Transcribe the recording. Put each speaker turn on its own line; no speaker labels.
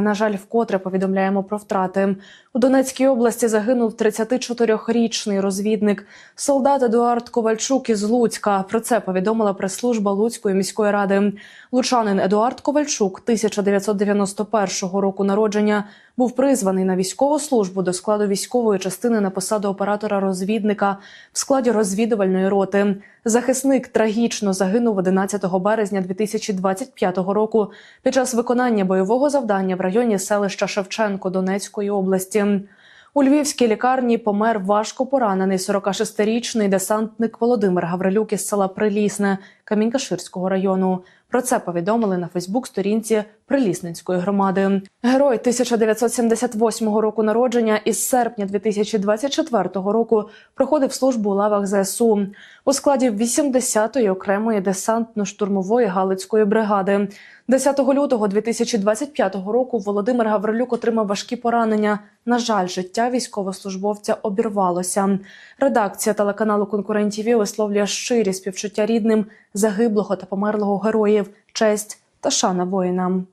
На жаль, вкотре повідомляємо про втрати. У Донецькій області загинув 34-річний розвідник, солдат Едуард Ковальчук із Луцька. Про це повідомила прес-служба Луцької міської ради. Лучанин Едуард Ковальчук 1991 року народження був призваний на військову службу до складу військової частини на посаду оператора-розвідника в складі розвідувальної роти. Захисник трагічно загинув 11 березня 2025 року під час виконання бойового завдання в районі селища Шевченко Донецької області. У львівській лікарні помер важко поранений 46-річний десантник Володимир Гаврилюк із села Прилісне Камінькаширського району. Про це повідомили на Фейсбук-сторінці Прилісненської громади. Герой 1978 року народження із серпня 2024 року проходив службу у лавах ЗСУ у складі 80-ї окремої десантно-штурмової галицької бригади. 10 лютого 2025 року Володимир Гаврилюк отримав важкі поранення. На жаль, життя військовослужбовця обірвалося. Редакція телеканалу Конкурентів висловлює щирі співчуття рідним загиблого та померлого героїв, честь та шана воїнам.